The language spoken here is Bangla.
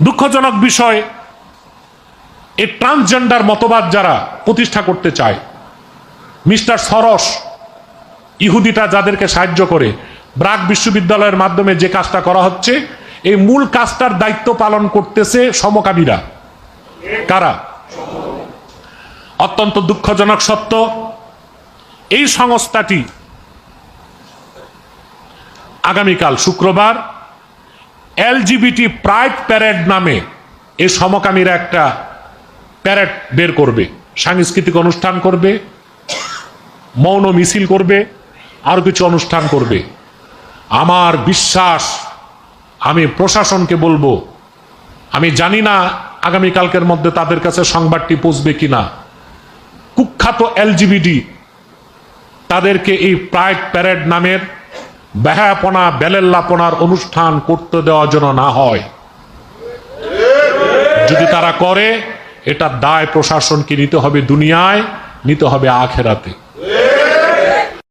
দুঃখজনক বিষয়, এই ট্রান্সজেন্ডার মতবাদ যারা প্রতিষ্ঠা করতে চায়, মিস্টার সরস, ইহুদিটা যাদেরকে সাহায্য করে, ব্রাক বিশ্ববিদ্যালয়ের মাধ্যমে যে কাজটা করা হচ্ছে, এই মূল কাজটার দায়িত্ব পালন করতেছে সমকামীরা। কারা? অত্যন্ত দুঃখজনক সত্য, এই সংস্থাটি আগামীকাল শুক্রবার এলজিবিটি প্রাইড প্যারেড নামে এই সমকামীরা একটা প্যারেড বের করবে, সাংস্কৃতিক অনুষ্ঠান করবে, মৌন মিছিল করবে, আরও কিছু অনুষ্ঠান করবে। আমার বিশ্বাস, আমি প্রশাসনকে বলব, আমি জানি না আগামীকালকের মধ্যে তাদের কাছে সংবাদটি পৌঁছবে কিনা। কুখ্যাত এলজিবিডি তাদেরকে এই প্রাইড প্যারেড নামের বেহায়াপনা, বেলেল্লাপনার অনুষ্ঠান করতে দেওয়ার জন্য না হয়। যদি তারা করে, এটা দায় প্রশাসনকে নিতে হবে দুনিয়ায়, নিতে হবে আখেরাতে।